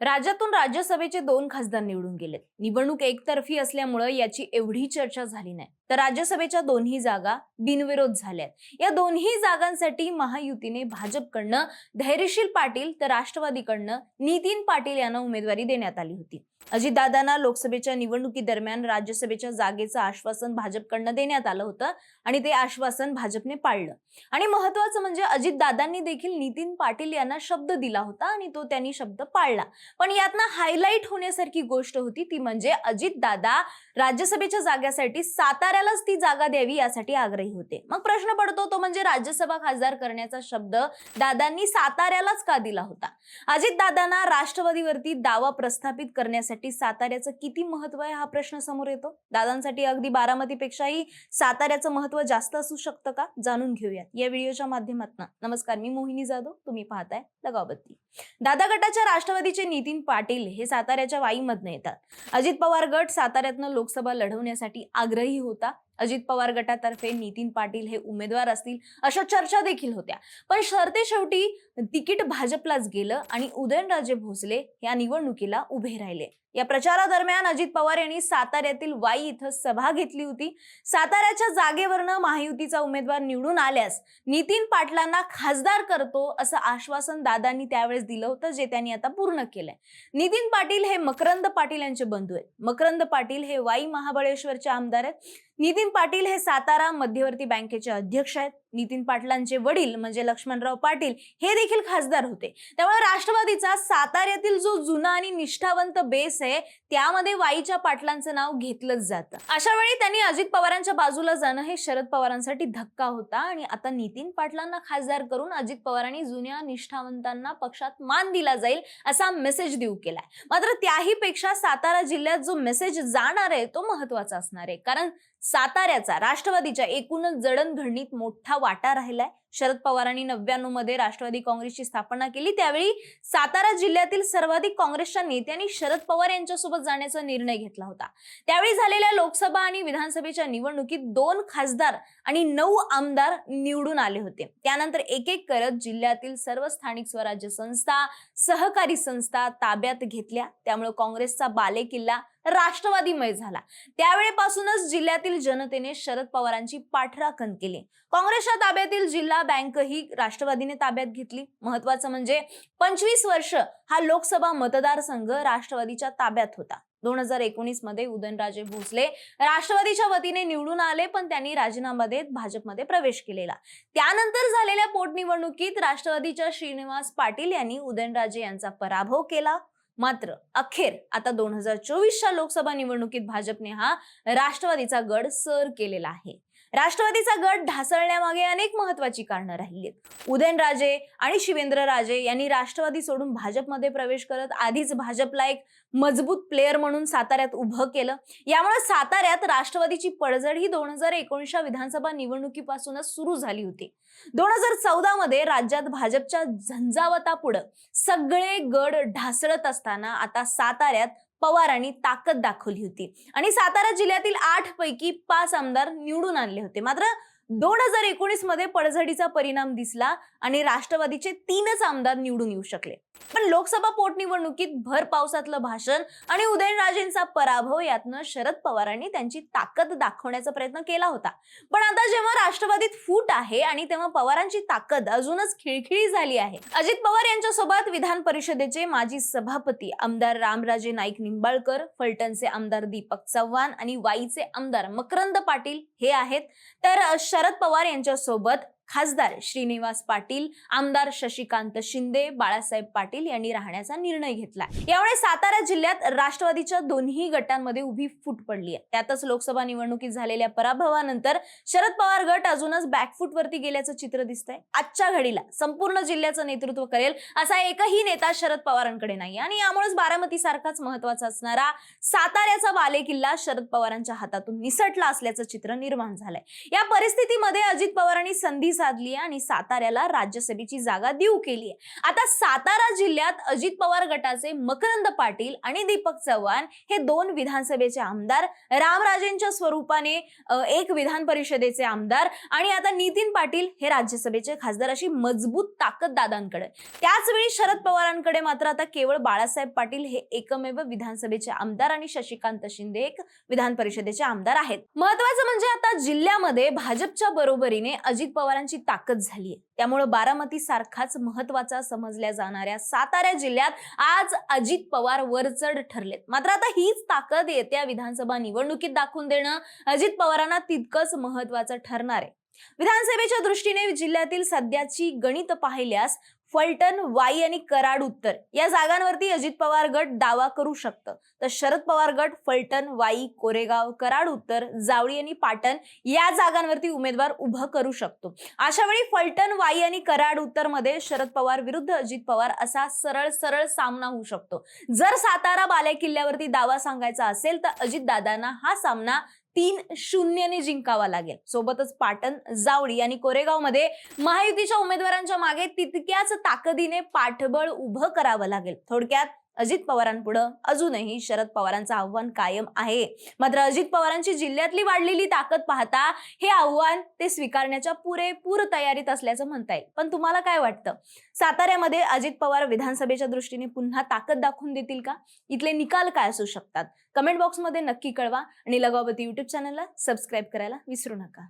राज्यातून राज्यसभेचे दोन खासदार निवडून गेलेत. निवडणूक एकतर्फी असल्यामुळं याची एवढी चर्चा झाली नाही. तर राज्यसभेच्या दोन्ही जागा बिनविरोध झाल्यात. या दोन्ही जागांसाठी महायुतीने भाजपकडनं धैर्यशील पाटील तर राष्ट्रवादीकडनं नितीन पाटील यांना उमेदवारी देण्यात आली होती. अजितदादांना लोकसभेच्या निवडणुकीदरम्यान राज्यसभेच्या जागेचं आश्वासन भाजपकडनं देण्यात आलं होतं आणि ते आश्वासन भाजपने पाळलं. आणि महत्वाचं म्हणजे अजितदादांनी देखील नितीन पाटील यांना शब्द दिला होता आणि तो त्यांनी शब्द पाळला. पण यातनं हायलाईट होण्यासारखी गोष्ट होती ती म्हणजे अजितदादा राज्यसभेच्या जाग्यासाठी साताऱ्यालाच ती जागा द्यावी यासाठी आग्रही होते. मग प्रश्न पडतो तो म्हणजे राज्यसभा खासदार करण्याचा शब्द दादांनी साताऱ्यालाच का दिला होता? अजितदादांना राष्ट्रवादीवरती दावा प्रस्थापित करण्यासाठी साताऱ्याचं किती महत्त्व आहे हा प्रश्न समोर येतो? दादांसाठी अगदी बारामतीपेक्षाही साताऱ्याचं महत्त्व जास्त असू शकतं का? जाणून घेऊयात. या व्हिडिओच्या माध्यमातून. नमस्कार मी मोहिनी जाधव. तुम्ही पाहताय लगावबत्ती दादा गटाच्या राष्ट्रवादीचे नितीन पाटील हे साताऱ्याच्या वाईमधनं येतात. अजित पवार गट साताऱ्यातनं लोकसभा लढवण्यासाठी आग्रही होता. अजित पवार गटातर्फे नितीन पाटील हे उमेदवार असतील अशा चर्चा देखील होत्या. पण सरते शेवटी तिकीट भाजपलाच गेलं आणि उदयनराजे भोसले या निवडणुकीला उभे राहिले. या प्रचारादरम्यान अजित पवार यांनी साताऱ्यातील वाई इथं सभा घेतली होती. साताऱ्याच्या जागेवरनं महायुतीचा उमेदवार निवडून आल्यास नितीन पाटलांना खासदार करतो असं आश्वासन दादांनी त्यावेळेस दिलं होतं जे त्यांनी आता पूर्ण केलंय. नितीन पाटील हे मकरंद पाटील यांचे बंधू आहेत. मकरंद पाटील हे वाई महाबळेश्वरचे आमदार आहेत. नितीन पाटील हे सातारा मध्यवर्ती बँकेचे अध्यक्ष आहेत. नितीन पाटलांचे वडील म्हणजे लक्ष्मणराव पाटील हे देखील खासदार होते. त्यामुळे राष्ट्रवादीचा साताऱ्यातील जो जुना आणि निष्ठावंत बेस आहे त्यामध्ये वाईच्या पाटलांचं नाव घेतलंच जातं. अशा वेळी त्यांनी अजित पवारांच्या बाजूला जाणं हे शरद पवारांसाठी धक्का होता आणि आता नितीन पाटलांना खासदार करून अजित पवारांनी जुन्या निष्ठावंतांना पक्षात मान दिला जाईल असा मेसेज देऊ केलाय. मात्र त्याही पेक्षा सातारा जिल्ह्यात जो मेसेज जाणार आहे तो महत्त्वाचा असणार आहे. कारण साताऱ्याचा राष्ट्रवादीच्या एकूणच जडणघडणीत मोठा वाटा राहिलाय. शरद पवारांनी नव्याण्णवमध्ये राष्ट्रवादी काँग्रेसची स्थापना केली. त्यावेळी सातारा जिल्ह्यातील सर्वाधिक काँग्रेसच्या नेत्यांनी शरद पवार यांच्यासोबत जाण्याचा निर्णय घेतला होता. त्यावेळी झालेल्या लोकसभा आणि विधानसभेच्या निवडणुकीत दोन खासदार आणि नऊ आमदार निवडून आले होते. त्यानंतर एक एक करत जिल्ह्यातील सर्व स्थानिक स्वराज्य संस्था सहकारी संस्था ताब्यात घेतल्या. त्यामुळे काँग्रेसचा बालेकिल्ला राष्ट्रवादीमय झाला. त्यावेळेपासूनच जिल्ह्यातील जनतेने शरद पवारांची पाठराखण केली. काँग्रेसच्या ताब्यातील जिल्हा बँक ही राष्ट्रवादीने ताब्यात घेतली. महत्वाचं म्हणजे पंचवीस वर्ष हा लोकसभा मतदारसंघ राष्ट्रवादीच्या ताब्यात होता. दोन हजार एकोणीसमध्ये उदयनराजे भोसले राष्ट्रवादीच्या वतीने निवडून आले पण त्यांनी राजीनामा देत भाजपमध्ये प्रवेश केलेला. त्यानंतर झालेल्या पोटनिवडणुकीत राष्ट्रवादीच्या श्रीनिवास पाटील यांनी उदयनराजे यांचा पराभव केला. मात्र अखेर आता दोन हजार चोवीसच्या लोकसभा निवडणुकीत भाजपने हा राष्ट्रवादीचा गड सर केलेला आहे. राष्ट्रवादीचा गट ढासळण्यामागे अनेक महत्वाची कारणं राहिली उदयनराजे आणि शिवेंद्रराजे यांनी राष्ट्रवादी सोडून भाजपमध्ये प्रवेश करत आधीच भाजपला एक मजबूत प्लेअर म्हणून साताऱ्यात उभं केलं. यामुळे साताऱ्यात राष्ट्रवादीची पडझड ही दोन हजार एकोणीसच्या विधानसभा निवडणुकीपासूनच सुरू झाली होती. दोन हजार चौदा मध्ये राज्यात भाजपच्या झंझावतापुढं सगळे गड ढासळत असताना आता साताऱ्यात पवारांनी ताकद दाखवली होती. आणि सातारा जिल्ह्यातील आठ पैकी पाच आमदार निवडून आणले होते. मात्र दोन हजार एकोणीसमध्ये पडझडीचा परिणाम दिसला आणि राष्ट्रवादीचे तीनच आमदार निवडून येऊ शकले. पण लोकसभा पोटनिवडणुकीत भर पावसातलं भाषण आणि उदयनराजेंचा पराभव यातनं शरद पवारांनी त्यांची ताकद दाखवण्याचा प्रयत्न केला होता. पण आता जेव्हा राष्ट्रवादीत फूट आहे आणि तेव्हा पवारांची ताकद अजूनच खिळखिळी झाली आहे. अजित पवार यांच्यासोबत विधान परिषदेचे माजी सभापती आमदार रामराजे नाईक निंबाळकर फलटणचे आमदार दीपक चव्हाण आणि वाईचे आमदार मकरंद पाटील हे आहेत. तर शरद पवार यांच्यासोबत खासदार श्रीनिवास पाटील आमदार शशिकांत शिंदे बाळासाहेब पाटील यांनी राहण्याचा निर्णय घेतला यामुळे सातारा जिल्ह्यात राष्ट्रवादीच्या दोन्ही गटांमध्ये उभी फूट पडली आहे. त्यातच लोकसभा निवडणुकीत झालेल्या पराभवानंतर शरद पवार गट अजूनच बॅकफूट वरती गेल्याचं चित्र दिसतंय. आजच्या घडीला संपूर्ण जिल्ह्याचं नेतृत्व करेल असा एकही नेता शरद पवारांकडे नाही. आणि यामुळेच बारामती सारखाच महत्त्वाचा असणारा साताऱ्याचा बालेकिल्ला शरद पवारांच्या हातातून निसटला असल्याचं चित्र निर्माण झालंय. या परिस्थितीमध्ये अजित पवारांनी संधी साधली आहे आणि साताऱ्याला राज्यसभेची जागा देऊ केली आहे आता सातारा जिल्ह्यात अजित पवार गटाचे मकरंद पाटील आणि दीपक चव्हाण हे दोन विधानसभेचे आमदार रामराजेंच्या स्वरूपाने एक विधान परिषदेचे आमदार आणि आता नितीन पाटील हे राज्यसभेचे खासदार अशी मजबूत ताकद दादांकडे. त्याचवेळी शरद पवारांकडे मात्र आता केवळ बाळासाहेब पाटील हे एकमेव विधानसभेचे आमदार आणि शशिकांत शिंदे एक विधान परिषदेचे आमदार आहेत. महत्वाचं म्हणजे आता जिल्ह्यामध्ये भाजपच्या बरोबरीने अजित पवारांची ताकद झाली आहे त्यामुळे बारामती सारखाच महत्त्वाचा समजल्या जाणाऱ्या सातारा जिल्ह्यात आज अजित पवार वरचढ ठरलेत. मात्र आता हीच ताकद येत्या विधानसभा निवडणुकीत दाखवून देणं अजित पवारांना तितकंच महत्वाचं ठरणार आहे. विधानसभेच्या दृष्टीने जिल्ह्यातील सध्याची गणित पाहिल्यास फलटण वाई आणि कराड उत्तर. या जागांवरती अजित पवार गट दावा करू शकतं. तर शरद पवार गट फलटण वाई कोरेगाव कराड उत्तर जावळी आणि पाटण या जागांवरती उमेदवार उभं करू शकतो. अशा वेळी फलटण वाई आणि कराड उत्तरमध्ये शरद पवार विरुद्ध अजित पवार असा सरळ सरळ सामना होऊ शकतो. जर सातारा बालेकिल्ल्यावरती दावा सांगायचा असेल तर अजित दादांना हा सामना तीन शून्यने जिंकावा लागेल. सोबतच पाटण जावळी आणि कोरेगावमध्ये महायुतीच्या उमेदवारांच्या मागे तितक्याच ताकदीने पाठबळ उभं करावं लागेल. थोडक्यात अजित पवारांपुढं अजूनही शरद पवारांचं आव्हान कायम आहे. मात्र अजित पवारांची जिल्ह्यातली वाढलेली ताकद पाहता हे आव्हान ते स्वीकारण्याच्या पुरेपूर तयारीत असल्याचं म्हणता येईल पण तुम्हाला काय वाटतं? साताऱ्यामध्ये अजित पवार विधानसभेच्या दृष्टीने पुन्हा ताकद दाखवून देतील का? इथले निकाल काय असू शकतात? कमेंट बॉक्समध्ये नक्की कळवा आणि लगावती युट्यूब चॅनलला सबस्क्राईब करायला विसरू नका.